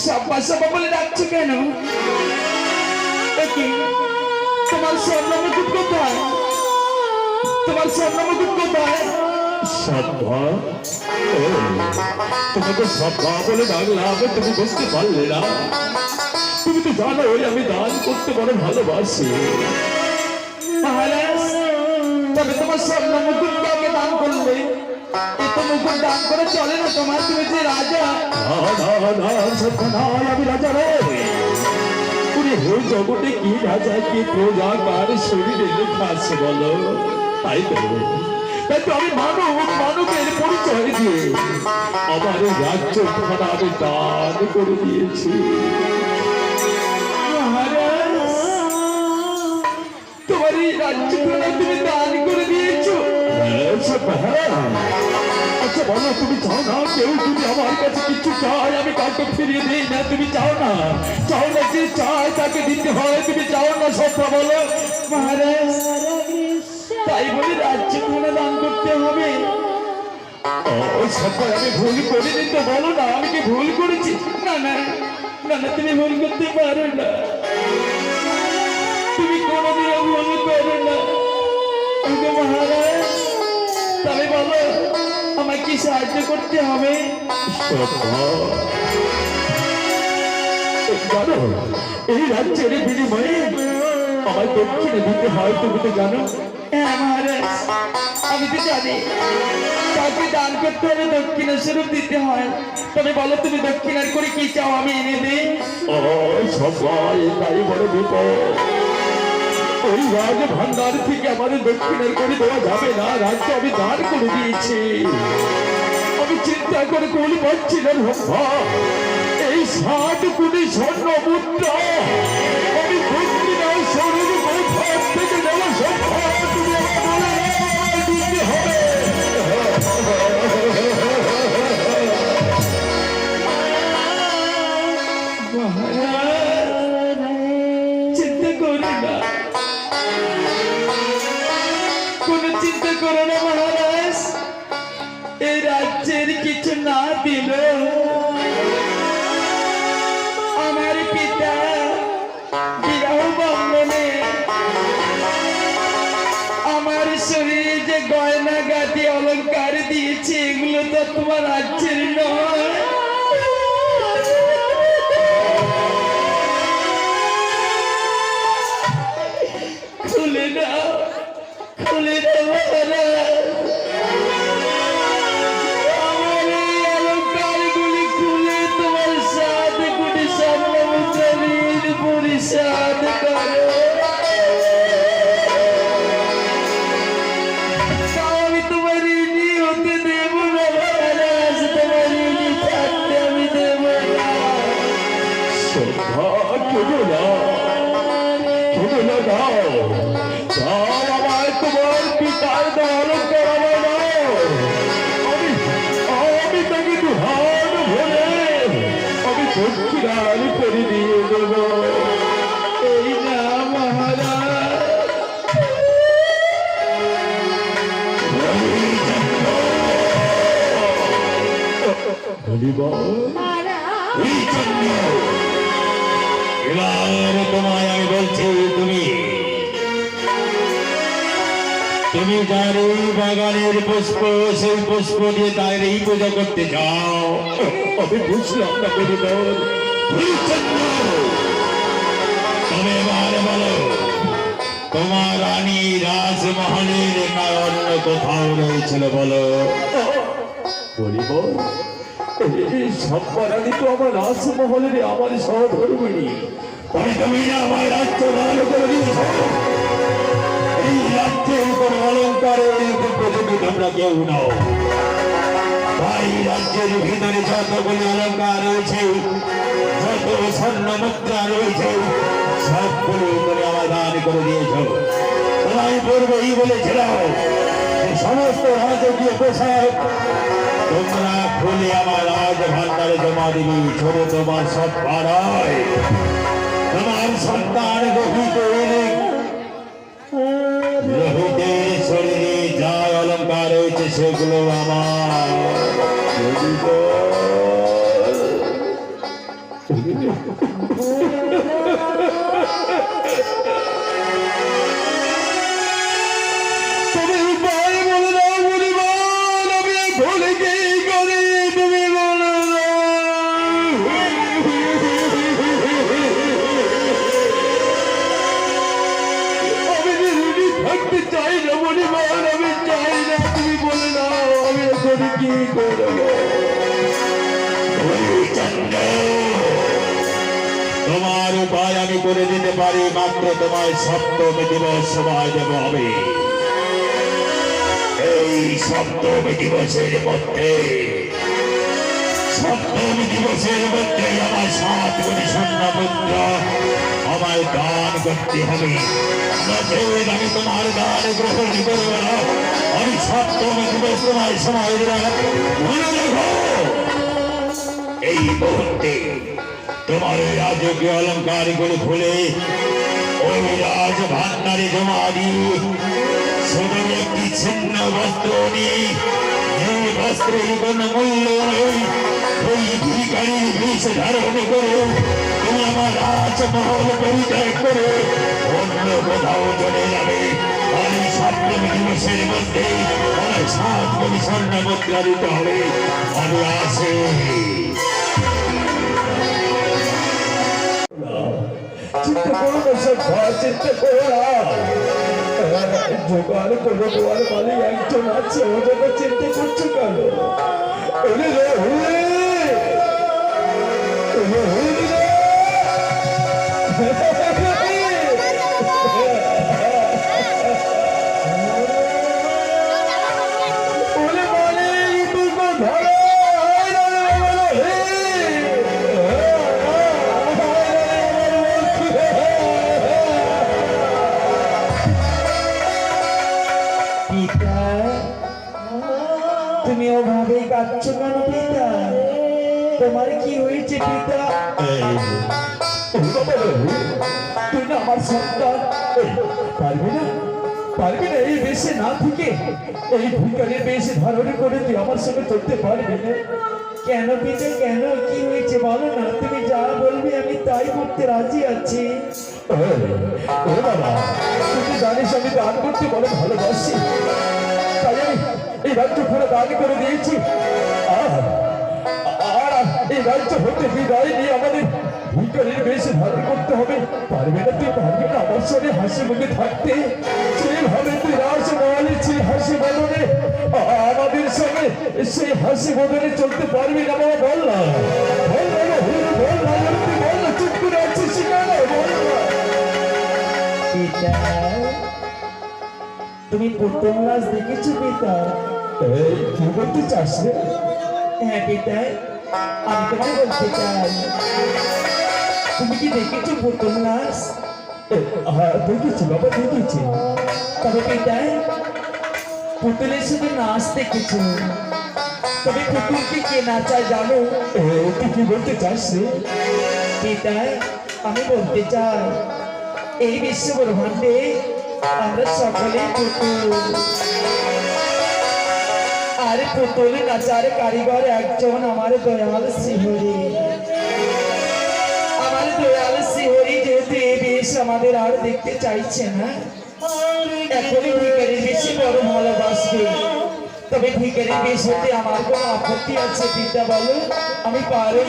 সাব্বা সাব্বা বলে ডাকছো কেন? তোমার স্বর্ণ মুকুট কোথায়? তোমার স্বর্ণ মুকুট কোথায়? সভ্যা তোমাকে সভ্যা বলে ডাকলাম তুমি বুঝতে পারলে না। তুমি তো জানো ওই আমি দান করতে বড় ভালোবাসি। মহারাজ তবে তোমার স্বর্ণ মুকুট দান করলে এত মুকুট দান করে চলে না তোমার তুমি যে রাজা আমি রাজা রে হে জগতে কি রাজা কি প্রজা কার শরীরে লেখা আছে বলো তাই তাই আমি মানব মানবের পরিচয় দিয়ে আমার রাজ্য খানা আমি দান করে দিয়েছি তোমার এই রাজ্যখানা তুমি দান করে দিয়েছ। হ্যাঁ। আচ্ছা বলো তুমি চাও না কেউ যদি আমার কাছে কিছু চায় আমি কাউকে ফিরিয়ে দিই না তুমি চাও না চাও না যে চায় তাকে দিতে হয় তুমি চাও না সবটা বলো তাই বলে রাজ্যখানা দান করতে হবে সবাই আমি ভুল করিনি তো বলো না আমি কি ভুল করেছি না না না না তুমি ভুল করতে পারো না তুমি কোনোদিনও ভুল করো না ওগো মহারাজ তবে বলো, আমায় কি সাহায্য করতে হবে। জানো, এই রাজ্যের বিনিময়ে আমার দক্ষিণে দিতে হয়, তুমি তো জানো। হ্যাঁ আমি তো জানি। কাউকে দান করতে হলে দক্ষিণা স্বরূপ দিতে হয়। তবে বলো, তুমি দক্ষিণার করে কি চাও, আমি এনে দিই? সবাই তাই বড় বিপদ ওই রাজ ভান্ডার থেকে আমার দক্ষিণের করে দেওয়া যাবে না, রাজ্য আমি দান করে দিয়েছি। আমি চিন্তা করে কোন পাচ্ছি না। এই সাত কোটি স্বর্ণ মুদ্রা আমার শরীরে যে গয়না গাটি অলংকার দিয়েছে এগুলো তো তোমার রাজ্যের তোমায় আমি বলছি তুমি তুমি যার এই বাগানের পুষ্প সেই পুষ্প দিয়ে তার এই পূজা করতে যাও আমি বুঝলাম না বলিব তবে বলো তোমার রানী রাজমহলের অন্য কোথাও রয়েছিল বলো। বলিব। এই সম্পারানি তো আমার রাজমহলের আমার সহধর্মিনী। তবে তুমি আমার রাজ্য ভালো করে দিয়েছ। এই রাজ্যের কোন অলঙ্কারের উপযোগী তোমরা কেউ নাও। তাই রাজ্যের ভিতরে যতগুলি অলঙ্কার রয়েছে যত স্বর্ণ মুদ্রা রয়েছে, সবগুলো তুমি আমার দান করে দিয়েছ। তোমায় সমস্ত রাজকীয় পোশাক তোমরা খুলে আমার রাজ ভান্ডারে জমা দিবি ছোট তোমার সব পাড়ায়। তোমার সন্তান রহিত রহিতের শরীরে যা অলঙ্কার রয়েছে সেগুলো আমার Thank তুমি দিতে পারি, মাত্র তোমায় সপ্তমী দিবস সময় দেব হবে এই সপ্তমী দিবসের মধ্যে, সপ্তমী দিবসের মধ্যে আমার সাত কোটি মুদ্রা আমায় দান করতে হবে। আমি তোমার দান গ্রহণ করব। না আমি সপ্তমী দিবস তোমায় সময় রেখো এই মুহূর্তে তোমার ওই রাজকীয় অলঙ্কারগুলো খুলে ওই ভান্ডারে জমা শুধু একটি ছিন্ন বস্ত্র নিয়ে যে বস্ত্রের কোনো মূল্য নেই ধারণ করে করে আমি আসি। চিন্তা করো না সব চিন্তা করো জোগাড় করে দেওয়ার মানে একজন আছে ও জন্য চিন্তা করছ কেন তোমার কি হয়েছে পিতা? তুই না আমার সন্তান। পারবি না? পারবি না? এই বেশে না থেকে এই ভিকারির বেশে ধারণ করে তুই আমার সঙ্গে চলতে পারবি না। কেন পিতা, কেন? কি হয়েছে বলো না? তুমি যা বলবে আমি তাই করতে রাজি আছি। ও তুই জানিস আমি দান করতে বড় ভালোবাসি। তাই আমি এই রাজ্য পুরো দান করে দিয়েছি। এই রাজ্য হতে বিদায় নিয়ে আমাদের ভিকারির বেশি ধারণ করতে হবে। পারবে না তুই পারবি না আমার সঙ্গে হাসি মুখে থাকতে। যেভাবে তুই রাজ মহালিছি হাসি বদনে আমাদের সঙ্গে সেই হাসি বদনে চলতে পারবি না বাবা বল না। বল না বল না বল না চুপ করে আছিস কেন? বল না। তুমি পুতুল নাচ দেখেছ পিতা? কি করতে চাস হ্যাঁ পিতা। আমি বলতে চাই। তুমি কি দেখেছ নাচ? হ্যাঁ দেখেছি, বাবা, দেখেছি। তবে কে নাচায় জানো? তুই বলতে চাস রে? আমি বলতে চাই, এই বিশ্ব ব্রহ্মাণ্ডে আমরা সকলে পুতুল। আর পুতুল নাচার কারিগর একজন আমার দয়াল শ্রীহরি আমার দয়াল শ্রীহরি যেহেতু এই বেশ আমাদের আর দেখতে চাইছে না। এখনই ভিকারির বেশি বড় ভালোবাসবে। তবে ভিকারির বেশ হতে আমার কোনো আপত্তি আছে পিতা বলো আমি পারব।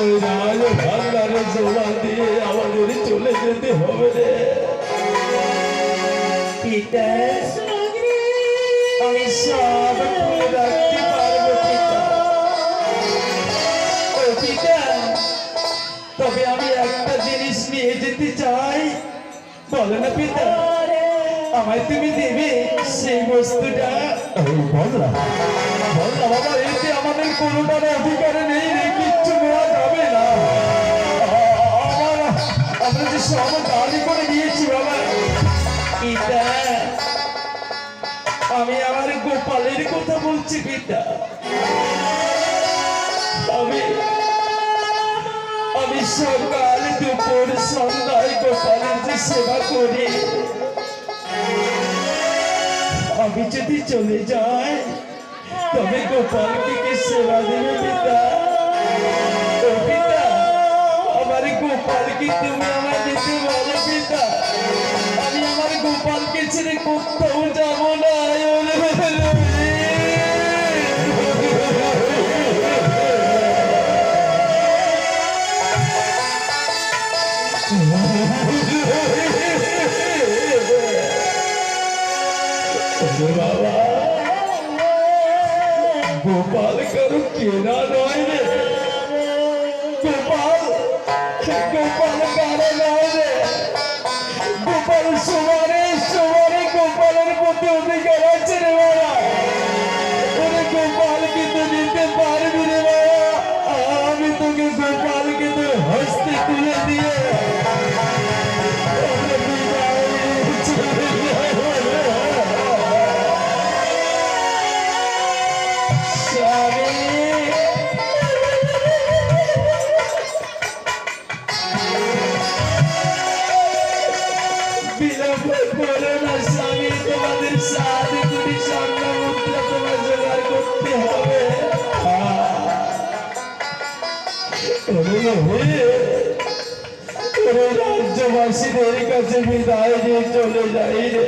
ভান্ডারে জমা দিয়ে আমাদের চলে যেতে হবে রে। পিতা আমি সব খুলে রাখতে পারব পিতা। ও পিতা তবে আমি একটা জিনিস নিয়ে যেতে চাই। বলো না পিতা আমায় তুমি দেবে সেই বস্তুটা। এই বল না বল না বাবা এতে আমাদের কোনোটার অধিকার আমি যদি চলে যাই, তবে গোপালকে কি সেবা দেবে পিতা? পিতা, আমার গোপালকে তুমি আমার যেতে বলো পিতা। আমি আমার গোপালকে ছেড়ে কোথাও যাব গোপাল কারও গোপাল সমানে ওরে হে, ওরে রাজ্যবাসীদের কাছে বিদায় দিয়ে চলে যাই রে।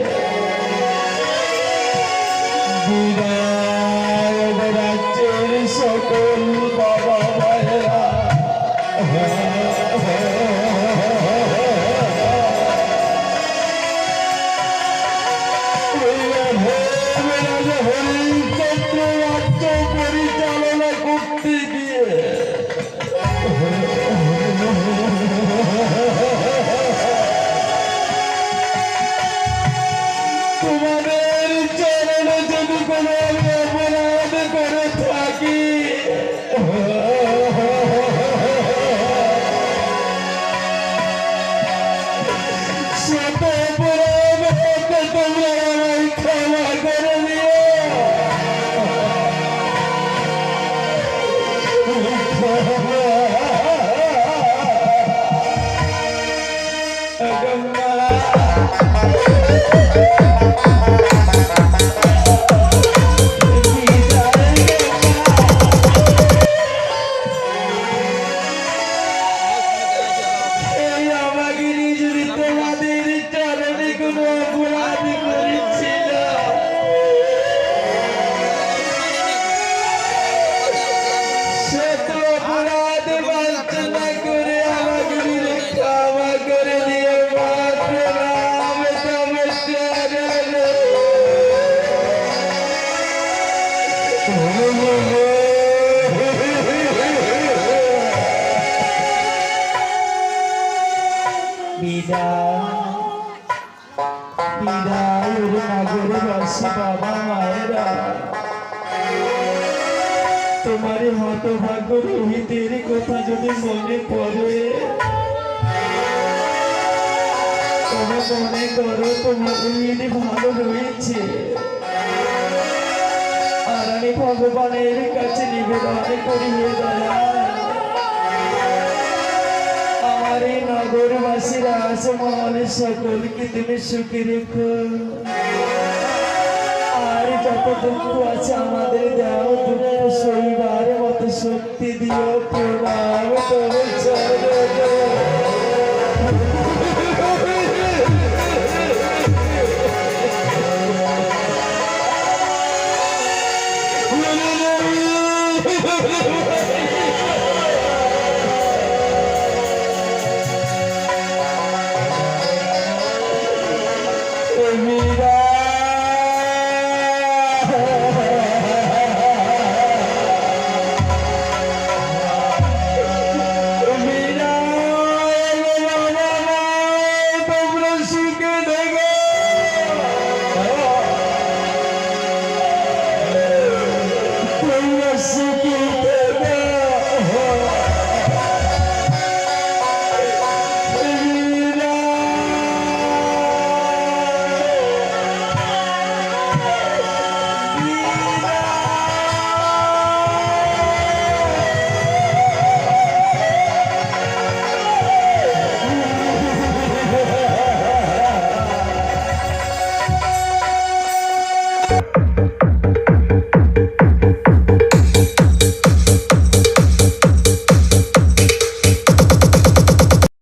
বিদায় বিদায় ওরে নগরবাসী বাবা মায়েরা। তোমার হতভাগ্য রোহিতের কথা যদি মনে পড়ে, তবে মনে করো তোমার রোহিত ভালো রয়েছে। আর আমি ভগবানের কাছে নিবেদন করি দয়া আসমহলে সকলকে তুমি সুখে রেখো আর যত দুঃখ আছে আমাদের দেও দুঃখ মতো শক্তি দিও প্রভাব।